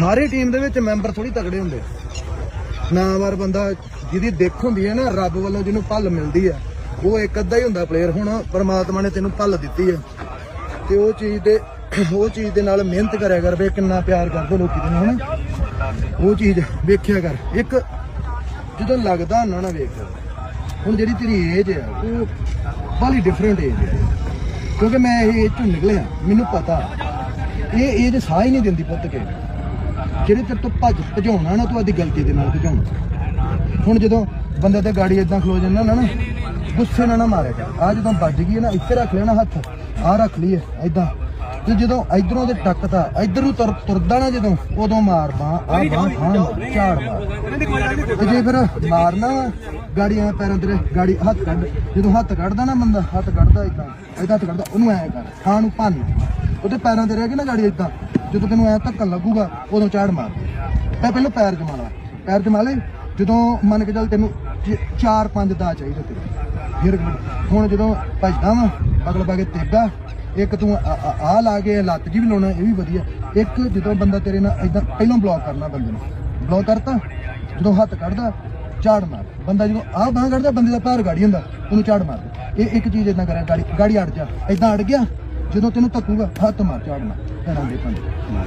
ਸਾਰੀ team ਦੇ ਵਿੱਚ member ਥੋੜੀ ਤਗੜੇ ਹੁੰਦੇ ਨਾਮਵਰ ਬੰਦਾ ਜਿਹਦੀ ਦਿੱਖ ਹੁੰਦੀ ਹੈ ਨਾ, ਰੱਬ ਵੱਲੋਂ ਜਿਹਨੂੰ ਭੱਲ ਮਿਲਦੀ ਹੈ, ਉਹ ਇੱਕ ਅੱਧਾ ਹੀ ਹੁੰਦਾ ਪਲੇਅਰ ਹੁਣ ਪਰਮਾਤਮਾ ਨੇ ਤੈਨੂੰ ਭੱਲ ਦਿੱਤੀ ਹੈ। ਤੇ ਉਹ ਚੀਜ਼ ਦੇ, ਉਹ ਚੀਜ਼ ਦੇ ਨਾਲ ਮਿਹਨਤ ਕਰਿਆ ਕਰ, ਵੇ ਕਿੰਨਾ ਪਿਆਰ ਕਰਦੇ ਲੋਕੀ ਤੈਨੂੰ, ਹਨਾ? ਉਹ ਚੀਜ਼ ਵੇਖਿਆ ਕਰ। ਇੱਕ ਜਦੋਂ ਲੱਗਦਾ ਨਾ ਨਾ ਵੇਖ, ਹੁਣ ਜਿਹੜੀ ਤੇਰੀ ਏਜ ਹੈ ਉਹ ਬਾਲੀ ਡਿਫਰੈਂਟ ਏਜ ਹੈ ਕਿਉਂਕਿ ਮੈਂ ਇਹ ਏਜ ਚੋਂ ਨਿਕਲਿਆ, ਮੈਨੂੰ ਪਤਾ। ਇਹ ਏਜ ਸਾਹ ਹੀ ਨਹੀਂ ਦਿੰਦੀ ਪੁੱਤ ਕੇ। ਜਿਹੜੇ ਤੇਰੇ ਤੋਂ ਭੱਜ ਭਜਾਉਣਾ ਨਾ ਤੂੰ ਆਦੀ ਗਲਤੀ ਦੇ ਨਾਲ ਭਜਾਉਣਾ। ਹੁਣ ਜਦੋਂ ਬੰਦੇ ਤੇ ਗਾੜੀ ਇਦਾਂ ਖਲੋ ਜਾਂਦਾ ਨਾ ਨਾ ਗੁੱਸੇ ਨਾਲ ਨਾ ਮਾਰਿਆ ਕਰ। ਆ ਜਦੋਂ ਵੱਜ ਗਈ ਹੈ ਨਾ ਇੱਥੇ ਰੱਖ ਲੈਣਾ ਹੱਥ। ਆ ਰੱਖ ਲਈਏ ਇਦਾਂ ਤੇ ਜਦੋਂ ਇਧਰੋਂ ਦੇ ਟੱਕਦਾ ਇਧਰ ਨੂੰ ਤੁਰ ਤੁਰਦਾ ਨਾ ਜਦੋਂ ਉਦੋਂ ਮਾਰ ਬਾਹ ਆ ਬਾਹ ਹਾਂ ਮਾਰ, ਮਾਰ ਜੇ ਫਿਰ ਮਾਰਨਾ ਵਾ, ਗਾੜੀ ਐ ਪੈਰਾਂ ਤੇਰੇ ਗਾੜੀ ਹੱਥ ਕੱਢ ਜਦੋਂ ਹੱਥ ਕੱਢਦਾ ਨਾ ਬੰਦਾ ਹੱਥ ਕੱਢਦਾ ਇਦਾਂ ਇਦਾਂ ਹੱਥ ਕੱਢਦਾ ਉਹਨੂੰ ਐ ਕਰ ਥਾਂ ਨੂੰ ਭੰਨ। ਉਹਦੇ ਪੈਰਾਂ ਤੇ ਰਹਿ ਕੇ ਨਾ ਗਾੜੀ ਇਦਾਂ ਜਦੋਂ ਤੈਨੂੰ ਐ ਧੱਕਾ ਲੱਗੂਗਾ, ਉਦੋਂ ਝਾੜ ਮਾਰ। ਤੇ ਪਹਿਲਾਂ ਪੈਰ ਜਮਾ ਲਾ ਪੈਰ ਜਮਾ ਲੈ, ਜਦੋਂ ਮੰਨ ਕੇ ਚੱਲ ਤੈਨੂੰ 4-5 ਦਾ ਚਾਹੀਦਾ ਤੇਰੇ ਫਿਰ ਹੁਣ ਜਦੋਂ ਭੱਜਦਾ ਵਾ ਅਗਲ ਬਾਗੇ ਤੇਗਾ, ਇੱਕ ਤੂੰ ਆ- ਆਹ ਲਾ ਕੇ ਲੱਤ ਜੀ ਵੀ ਲਾਉਣਾ, ਇਹ ਵੀ ਵਧੀਆ। ਇੱਕ ਜਦੋਂ ਬੰਦਾ ਤੇਰੇ ਨਾਲ ਇਦਾਂ ਪਹਿਲਾਂ ਬਲੌਕ ਕਰਨਾ ਬੰਦੇ ਨੂੰ। ਬਲੌਕ ਕਰਤਾ, ਜਦੋਂ ਹੱਥ ਕੱਢਦਾ, ਝਾੜ ਮਾਰ। ਬੰਦਾ ਜਦੋਂ ਆਹ ਬਾਹ ਕੱਢਦਾ, ਬੰਦੇ ਦਾ ਪੈਰ ਗਾੜੀ ਹੁੰਦਾ, ਉਹਨੂੰ ਝਾੜ ਮਾਰ ਇਹ ਇੱਕ ਚੀਜ਼ ਇਦਾਂ ਕਰਿਆ, ਗਾੜੀ ਗਾੜੀ ਅੜ ਜਾ। ਇਦਾਂ ਅੜ ਗਿਆ ਜਦੋਂ ਤੈਨੂੰ ਧੱਕੂਗਾ, ਹੱਥ ਮਾਰ ਝਾੜ ਪੈਰਾਂ ਦੇ ਪੰਜ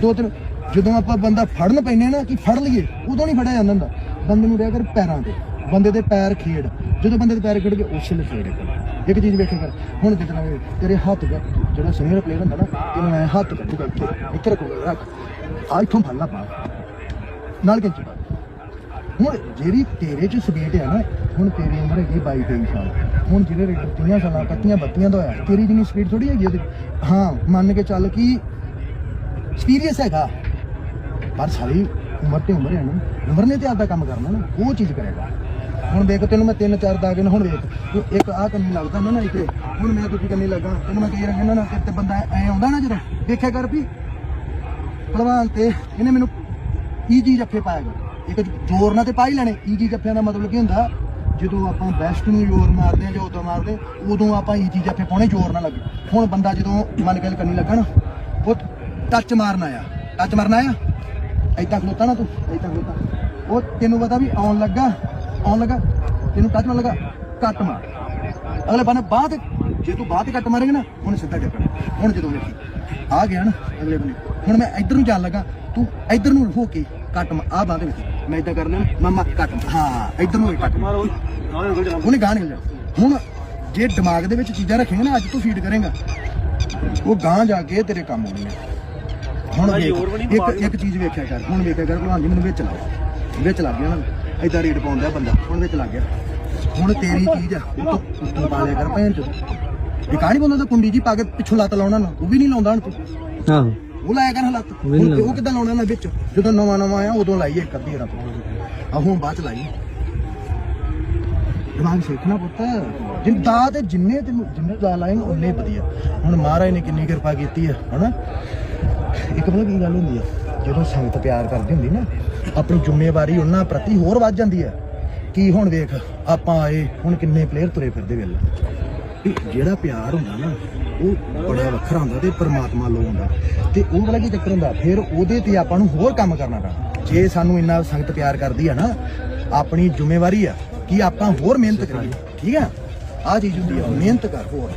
ਦੋ ਤਿੰਨ, ਜਦੋਂ ਆਪਾਂ ਬੰਦਾ ਫੜਨ ਪੈਨੇ ਨਾ, ਕਿ ਫੜ ਲਈਏ, ਉਦੋਂ ਨਹੀਂ ਫੜਿਆ ਜਾਂਦਾ ਹੁੰਦਾ। ਬੰਦੇ ਨੂੰ ਰਹਿ ਕਰ ਪੈਰਾਂ ਤੇ। ਬੰਦੇ ਦੇ ਪੈਰ ਖੇਡ। ਜਦੋਂ ਬੰਦੇ ਦੇ ਪੈਰ ਖੇਡ ਕੇ ਉਸੇ ਲਈ ਖੇਡ ਕਰ ਇੱਕ ਚੀਜ਼ ਵੇਖਿਆ ਕਰ। ਹੁਣ ਜਿੱਦਣਾ ਤੇਰੇ ਹੱਥ ਦਾ ਜਿਹੜਾ ਸੀਨੀਅਰ ਪਲੇਅਰ ਹੁੰਦਾ ਨਾ, ਤੈਨੂੰ ਐ ਹੱਥ ਕੱਢੂਗਾ ਇੱਥੇ। ਇੱਥੇ ਰੱਖੂਗਾ, ਰੱਖ। ਆ ਇੱਥੋਂ ਫੜ ਲਾ ਪਾ ਨਾਲ ਕਿ ਚੁਕਾ ਹੁਣ ਜਿਹੜੀ ਤੇਰੇ ਚ ਸਪੀਡ ਹੈ ਨਾ ਹੁਣ ਤੇਰੀ ਉਮਰ ਹੈਗੀ 22 23 ਸਾਲ। ਹੁਣ ਜਿਹੜੇ ਰੇਡਰ 30 ਸਾਲਾਂ 31 32 ਦਾ ਹੋਇਆ। ਤੇਰੀ ਜਿੰਨੀ ਸਪੀਡ ਥੋੜੀ ਹੈਗੀ ਉਹਦੀ। ਹਾਂ, ਮੰਨ ਕੇ ਚੱਲ ਕਿ ਐਕਸਪੀਰੀਅੰਸ ਹੈਗਾ। ਪਰ ਸਾਲੀ ਉਮਰ ਤੇ ਉਮਰ ਹੈ ਨਾ। ਉਮਰ ਨੇ ਤੇ ਆਪਦਾ ਕੰਮ ਕਰਨਾ ਨਾ। ਉਹ ਚੀਜ਼ ਕਰੇਗਾ। ਹੁਣ ਦੇਖ ਤੈਨੂੰ ਮੈਂ ਤਿੰਨ ਚਾਰ ਦਾ ਕੇ ਹੁਣ ਵੇਖ। ਇੱਕ ਆਹ ਕੰਨੀ ਲੱਗਦਾ ਨਾ ਨਾ ਇੱਥੇ। ਹੁਣ ਮੈਂ ਦੂਜੀ ਕੰਨੀ ਲੱਗਾ। ਤੈਨੂੰ ਮੈਂ ਕਹੀ ਰਿਹਾ ਨਾ ਤੇ ਬੰਦਾ ਐ ਆਉਂਦਾ ਨਾ ਜਦੋਂ। ਦੇਖਿਆ ਕਰ ਵੀ। ਭਲਵਾਨ ਤੇ ਇਹਨੇ ਮੈਨੂੰ ਈਜੀ ਜੱਫੇ ਪਾਇਆ ਇੱਕ ਜ਼ੋਰ ਨਾਲ ਤੇ ਪਾ ਹੀ ਲੈਣੇ। ਈਜੀ ਜੱਫਿਆਂ ਦਾ ਮਤਲਬ ਕੀ ਹੁੰਦਾ? ਜਦੋਂ ਆਪਾਂ ਬੈਸਟ ਨੂੰ ਜ਼ੋਰ ਮਾਰਦੇ ਆ ਜਾਂ ਉਦੋਂ ਮਾਰਦੇ, ਉਦੋਂ ਆਪਾਂ ਇਹ ਚੀਜ਼ਾਂ ਜੱਫੇ ਪਾਉਣੇ ਜ਼ੋਰ ਨਾ ਲੱਗੇ। ਹੁਣ ਬੰਦਾ ਜਦੋਂ ਮਨ ਗੱਲ ਕਰਨੀ ਲੱਗਾ ਨਾ, ਉਹ ਟੱਚ ਮਾਰਨਾ ਆ ਟੱਚ ਮਾਰਨਾ ਆ ਐਦਾਂ ਖਲੋਤਾ ਨਾ ਤੂੰ ਐਦਾਂ ਖਲੋਤਾ। ਉਹ ਤੈਨੂੰ ਪਤਾ ਵੀ ਆਉਣ ਲੱਗਾ ਆਉਣ ਲੱਗਾ, ਤੈਨੂੰ ਟੱਚ ਮਾਰ ਲੱਗਾ ਕੱਟ ਮਾਰ। ਅਗਲੇ ਬੰਨੇ ਬਾਅਦ ਜੇ ਤੂੰ ਬਾਅਦ ਕੱਟ ਮਾਰੇਂਗਾ ਨਾ, ਉਹਨੇ ਸਿੱਧਾ ਚੱਕਣਾ। ਹੁਣ ਜਦੋਂ ਵੇਖੀ, ਆ ਗਿਆ ਨਾ ਅਗਲੇ ਬੰਨੇ। ਹੁਣ ਮੈਂ ਇੱਧਰ ਨੂੰ ਜਾਣ ਲੱਗਾ ਤੂੰ ਇੱਧਰ ਨੂੰ ਹੋ ਕੇ ਕੱਟ ਮਾ- ਆਹ ਬਾਹ ਦੇ ਵਿੱਚ। ਮੈਂ ਇਦਾਂ ਕਰ ਲੈਣਾ ਮਾਮਾ ਕੱਟ। ਹਾਂ ਇੱਧਰ ਨੂੰ ਹੋ ਕੱਟ ਮਾਰ। ਉਹਨੇ ਗਾਹ ਨਿਕਲ ਹੁਣ ਜੇ ਦਿਮਾਗ ਦੇ ਵਿੱਚ ਚੀਜ਼ਾਂ ਰੱਖੇਂਗਾ ਨਾ ਅੱਜ ਤੂੰ ਫੀਡ ਕਰੇਂਗਾ। ਉਹ ਗਾਂ ਜਾ ਕੇ ਤੇਰੇ ਕੰਮ ਆਉਣੀਆਂ ਹੁਣ ਵੇਖ, ਇੱਕ ਇੱਕ ਚੀਜ਼ ਵੇਖਿਆ ਕਰ। ਹੁਣ ਵੇਖਿਆ ਕਰ ਭਲਵਾਨ ਜੀ ਮੈਨੂੰ ਵਿੱਚ ਲਾਓ। ਵਿੱਚ ਲੱਗ ਗਿਆ ਨਾ। ਏਦਾਂ ਰੇਡ ਪਾਉਂਦਾ ਬੰਦਾ। ਹੁਣ ਵਿੱਚ ਲੱਗ ਗਿਆ। ਹੁਣ ਤੇਰੀ ਚੀਜ਼ ਆ। ਉੱਤੋਂ ਪਾ ਲਿਆ ਕਰ ਭੈਣ ਚ ਇਹ ਕਹਾਣੀ ਬੰਦਾ ਤਾਂ ਕੁੰਡੀ ਜੀ ਪਾ ਕੇ ਪਿੱਛੋਂ ਲੱਤ ਲਾਉਣਾ ਨਾ। ਉਹ ਵੀ ਨਹੀਂ ਲਾਉਂਦਾ ਹੁਣ ਤੂੰ। ਆਹੋ ਉਹ ਲਾਇਆ ਕਰ ਹਲਤ। ਹੁਣ ਉਹ ਕਿੱਦਾਂ ਲਾਉਣਾ ਨਾ ਵਿੱਚ? ਜਦੋਂ ਨਵਾਂ ਨਵਾਂ ਆਇਆ ਉਦੋਂ ਲਾਈਏ ਇੱਕ ਅੱਧੀ ਰਾਂ ਆ ਹੁਣ ਬਾਅਦ ਚ ਲਾਈਏ ਦਿਮਾਗ ਸਿੱਖਣਾ ਪੁੱਤ। ਜਿੰਦਾ ਤੇ ਜਿੰਨੇ ਤੈਨੂੰ ਜਿੰਨੇ ਜ਼ਿਆਦਾ ਲਾਏ ਨਾ ਉਨੇ ਵਧੀਆ। ਹੁਣ ਮਹਾਰਾਜ ਨੇ ਕਿੰਨੀ ਕਿਰਪਾ ਕੀਤੀ ਆ ਹਨਾ? ਇੱਕ ਪਤਾ ਕੀ ਗੱਲ ਹੁੰਦੀ ਆ? ਜਦੋਂ ਸੰਗਤ ਪਿਆਰ ਕਰਦੀ ਹੁੰਦੀ ਨਾ ਆਪਣੀ ਜ਼ਿੰਮੇਵਾਰੀ ਉਹਨਾਂ ਪ੍ਰਤੀ ਹੋਰ ਵੱਧ ਜਾਂਦੀ ਆ। ਕੀ ਹੁਣ ਵੇਖ ਆਪਾਂ ਆਏ ਹੁਣ ਕਿੰਨੇ ਪਲੇਅਰ ਤੁਰੇ ਫਿਰਦੇ ਵੇਲੇ ਵੀ ਜਿਹੜਾ ਪਿਆਰ ਹੁੰਦਾ ਨਾ, ਉਹ ਬੜਾ ਵੱਖਰਾ ਹੁੰਦਾ ਤੇ ਪਰਮਾਤਮਾ ਲੋ ਹੁੰਦਾ। ਤੇ ਉਹ ਵਾਲਾ ਕੀ ਚੱਕਰ ਹੁੰਦਾ? ਫਿਰ ਉਹਦੇ ਤੇ ਆਪਾਂ ਨੂੰ ਹੋਰ ਕੰਮ ਕਰਨਾ ਪੈਣਾ। ਜੇ ਸਾਨੂੰ ਇੰਨਾ ਸੰਗਤ ਪਿਆਰ ਕਰਦੀ ਆ ਨਾ, ਆਪਣੀ ਜ਼ਿੰਮੇਵਾਰੀ ਆ ਕਿ ਆਪਾਂ ਹੋਰ ਮਿਹਨਤ ਕਰੀਏ। ਠੀਕ ਆ? ਆ ਚੀਜ਼ ਹੁੰਦੀ ਆ, ਮਿਹਨਤ ਕਰ ਹੋਰ।